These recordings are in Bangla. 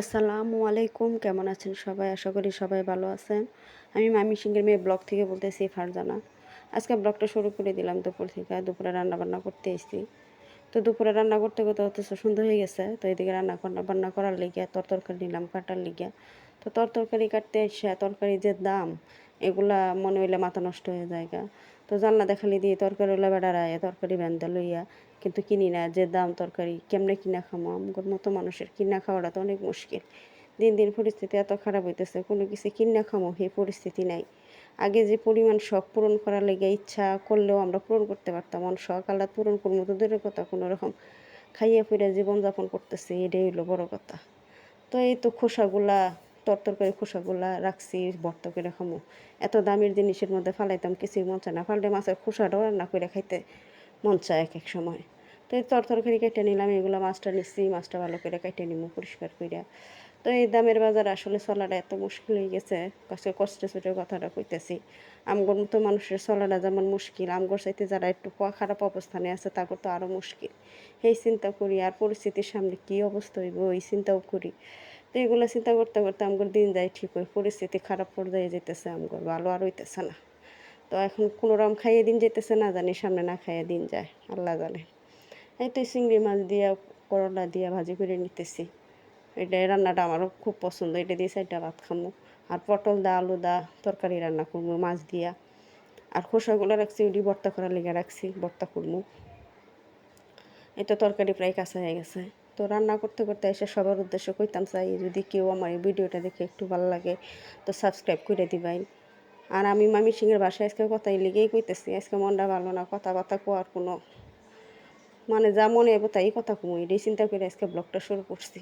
আসসালামু আলাইকুম, কেমন আছেন সবাই? আশা করি সবাই ভালো আছেন। আমি মামি সিংহের মেয়ে ব্লগ থেকে বলতেছি ফারজানা। আজকে ব্লগটা শুরু করে দিলাম দুপুর থেকে। দুপুরে রান্না বান্না করতে এসেছি। তো দুপুরে রান্না করতে করতে অথচ সুন্দর হয়ে গেছে। তো এদিকে রান্না বান্না বান্না করার লিগে তর তরকারি নিলাম কাটার লিগে। তো তর তরকারি কাটতে এসে তরকারি যে দাম, এগুলা মনে হইলে মাথা নষ্ট হয়ে যায়। তো জানলা দেখালি দিয়ে তরকারি ওলা বেড়ারায় তরকারি ব্যান্দা লইয়া কিন্তু কিনি না যে দাম তরকারি কেমনে কিনা খামো? আমার মতো মানুষের কিনা খাওয়াটা তো অনেক মুশকিল। দিন দিন পরিস্থিতি এত খারাপ হইতেছে, কোনো কিছু কিনা খামো, সেই পরিস্থিতি নাই। আগে যে পরিমাণ শখ পূরণ করার লেগে ইচ্ছা করলেও আমরা পূরণ করতে পারতাম। অন শখ আল্লাহ পূরণ করব তো দূরের কথা কোনো রকম। খাইয়ে ফিরে জীবনযাপন করতেছে, এটাই হইল বড় কথা। তো এই তো খোসাগুলা, তরতরকারি খোসাগুলা রাখছি, ভর্তা করে খামো। এত দামের জিনিসের মধ্যে ফালাইতাম, কিছুই মন চায় না। ফাললে মাছের খোসাটাও রান্না করে খাইতে মন চায় এক এক সময়। তো এই তরতরকারি কেটে নিলাম, এগুলো মাছটা নিচ্ছি, মাছটা ভালো করে কেটে নিব পরিষ্কার করে তো এই দামের বাজার আসলে চলাটা এত মুশকিল হয়ে গেছে, কষ্ট কষ্টে ছোটো কথাটা কইতেছি। আমগর মতো মানুষের চলাটা যেমন মুশকিল, আমগর চাইতে যারা একটু খারাপ অবস্থানে আছে তাদের তো আরও মুশকিল। এই চিন্তা করি আর পরিস্থিতির সামনে কী অবস্থা হইব ওই চিন্তাও করি। তো এগুলো চিন্তা করতে করতে আমগর দিন যায় ঠিক হয় পরিস্থিতি খারাপ পর্যায়ে যেতেছে আমগর, ভালো আর হইতেছে না। তো এখন কোনো রকম খাইয়ে দিন যেতেছে না জানি, সামনে না খাইয়ে দিন যায়, আল্লাহ জানে। এই তো চিংড়ি মাছ দিয়ে, করলা দিয়ে ভাজি করে নিতেছি। এটা রান্নাটা আমারও খুব পছন্দ, এটা দিয়ে চারটা ভাত খামো। আর পটল দা, আলু দা, তরকারি রান্না করব, মাছ দিয়া। আর খোসাগুলো রাখছি ওটি ভর্তা করার লেগে রাখছি, ভর্তা করব। এটা তরকারি প্রায় কাঁচা হয়ে গেছে। তো রান্না করতে করতে এসে সবার উদ্দেশ্য কইতাম, চাই যদি কেউ আমার এই ভিডিওটা দেখে একটু ভালো লাগে, তো সাবস্ক্রাইব করে দিবাই আর আমি মামি সিংয়ের বাসায় আজকে কথাই লিগেই কইতেছি, আজকে মনটা ভালো না কথা কথা কোয়ার কোনো মানে যা মনে হব তাই কথা কমু। এটাই চিন্তা করে আজকে ব্লগটা শুরু করছি।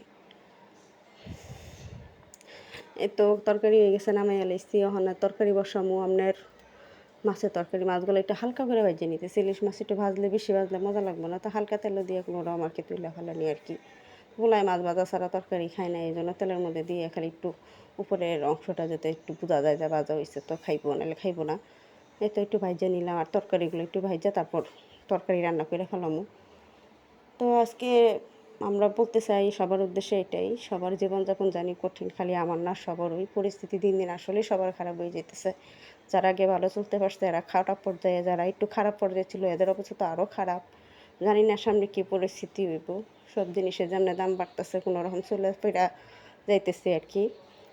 এই তো তরকারি হয়ে গেছে, নামাই এলাইছি ওখানে তরকারি বসামো আপনার মাছের তরকারি। মাছগুলো একটু হালকা করে ভাজিয়ে নিতে। ইলিশ মাছ একটু ভাজলে বেশি ভাজলে মজা লাগবে না। তো হালকা তেলে দিয়ে কোনো আমাকে তুলে ফেলানি আর কি। গোলায় মাছ ভাজা ছাড়া তরকারি খায় না এই জন্য তেলের মধ্যে দিয়ে খালি একটু উপরের অংশটা যাতে একটু বোঝা যায় যে ভাজা হয়েছে তো খাইবো, নাহলে খাইবো না। এই তো একটু ভাইজা নিলাম, আর তরকারিগুলো একটু ভাইজা তারপর তরকারি রান্না করে ফেলামো। তো আজকে আমরা বলতে চাই সবার উদ্দেশ্যে এটাই, সবার জীবনযাপন জানি কঠিন, খালি আমার না সবার ওই পরিস্থিতি দিন দিন আসলে সবার খারাপ হয়ে যেতেছে যারা আগে ভালো চলতে পারছে, এরা খারাপ পর্যায়ে, যারা একটু খারাপ পর্যায়ে ছিল, এদের অবস্থা তো আরও খারাপ। জানি না সামনে কী পরিস্থিতি হইব। সব জিনিসের জন্য দাম বাড়তেছে, কোনো রকম চলে ফেরা যাইতেছে আর কি।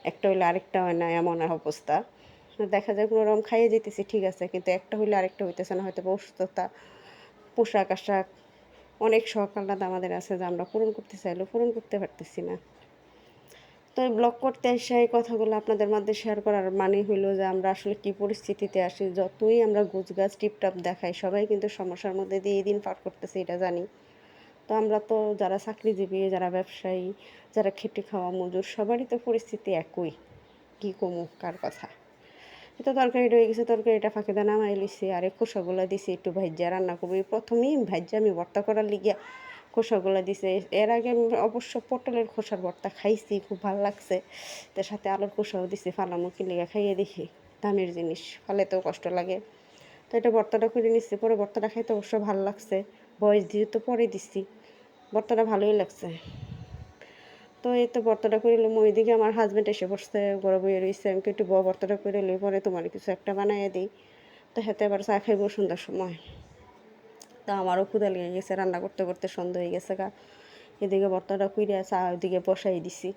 একটা হইলে আরেকটা হয় না, এমন অবস্থা। দেখা যায় কোনো রকম খাইয়ে যেতেছি ঠিক আছে, কিন্তু একটা হইলে আরেকটা হইতেছে না হয়তো অসুস্থতা পোশাক আশাক অনেক শখ আলাদা আমাদের আছে যে আমরা পূরণ করতে চাইলেও পূরণ করতে পারতেছি না। তো ব্লগ করতে এসে এই কথাগুলো আপনাদের মধ্যে শেয়ার করার মানে হইল যে আমরা আসলে কী পরিস্থিতিতে আসি, যতই আমরা গুছ গাছ টিপটাপ দেখাই, সবাই কিন্তু সমস্যার মধ্যে দিয়ে দিন পার করতেছে, এটা জানি। তো আমরা তো যারা চাকরিজীবী, যারা ব্যবসায়ী, যারা খেটে খাওয়া মজুর, সবারই তো পরিস্থিতি একই। কী কমু, কার কথা? এটা তরকারি রয়ে গেছে, তরকারিটা ফাঁকে দানা নামাই লিছি, আর এই খোসাগুলো দিছি একটু ভাজ্যা রান্না করব। প্রথমেই ভাজ্যা আমি ভর্তা করার লিগিয়া খোসাগুলো দিছে। এর আগে আমি অবশ্য পটলের খোসার ভর্তা খাইছি, খুব ভালো লাগছে। তার সাথে আলুর খোসাও দিছি ফালামুখি লিগা খাইয়ে দেখি, দামের জিনিস ফালেতেও কষ্ট লাগে। তো এটা ভর্তাটা করে নিচ্ছি পরে ভর্তাটা খাইতে অবশ্য ভালো লাগছে, বয়স দিয়ে তো পরে দিচ্ছি ভর্তাটা ভালোই লাগছে। তো এই তো ভর্তাটা করে নিলাম ওইদিকে আমার হাজব্যান্ড এসে বসছে গড়ে বইয়ে রয়েছে আমি একটু বড় ভর্তাটা করে নিই পরে তোমার কিছু একটা বানাইয়ে দিই। তো হেতে আবার চা খাইব সন্ধ্যার সময়। তা আমারও ক্ষুদা লেগে গেছে, রান্না করতে করতে সন্ধ্যা হয়ে গেছে গা। এদিকে ভর্তাটা কুইরে চা ওইদিকে বসাই দিছি।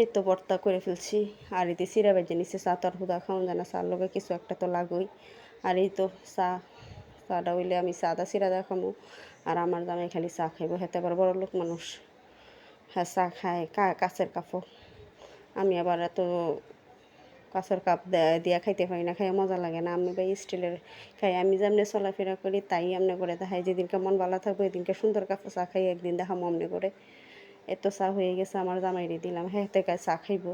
এই তো ভর্তা করে ফেলছি, আর এতে সিরা বেজে নিচ্ছে চা তো আর হুদা খাওয়া যায় না, চার লোকে কিছু একটা তো লাগোই। আর এই তো চা, চাটা হইলে আমি চাটা সিরা দেখামো আর আমার দামে খালি চা খাইবো হেতে আবার বড় লোক মানুষ। হ্যাঁ চা খায় কাছের কাপড়। আমি আবার এত কাছের কাপ দিয়া খাইতে পারি না খাই মজা লাগে না। আমি বা স্টিলের খাই। আমি যেমনি চলাফেরা করি, তাই এমনি করে দেখাই। যেদিনকে মন ভালো থাকবে, এদিনকে সুন্দর কাপড় চা খাই, একদিন দেখাম অমনি করে। এত চা হয়ে গেছে, আমার জামাইরে দিলাম হ্যাঁ থেকে চা খাইব।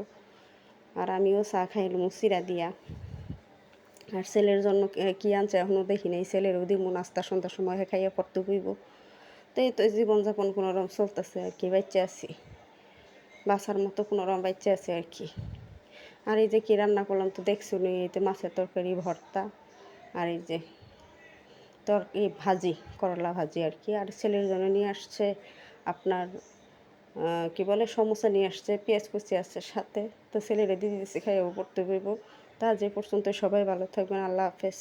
আর আমিও চা খাইলাম চিরা দিয়া। আর ছেলের জন্য কি আনছে এখনও দেখি নাই। ছেলেরও দিব নাস্তা, সন্ধ্যার সময় খাইয়া পড়তে বইব তো এই তো জীবনযাপন কোনো রকম চলতেছে আর কি বাচ্চা আছি। বাসার মতো কোনো রকম বাচ্চা আছে আর কি। আর এই যে কী রান্না করলাম তো দেখছ নি এই যে মাছের তরকারি, ভর্তা, আর এই যে তর এই ভাজি, করলা ভাজি আর কি। আর ছেলের জন্য নিয়ে আসছে আপনার কি বলে, সমোসা নিয়ে আসছে, পেঁয়াজ কুচি আসছে সাথে। তো ছেলেরা দিয়ে দিতেছি খাইয়াও পড়তে বইব। তা যে পর্যন্ত সবাই ভালো থাকবেন, আল্লাহ হাফেজ।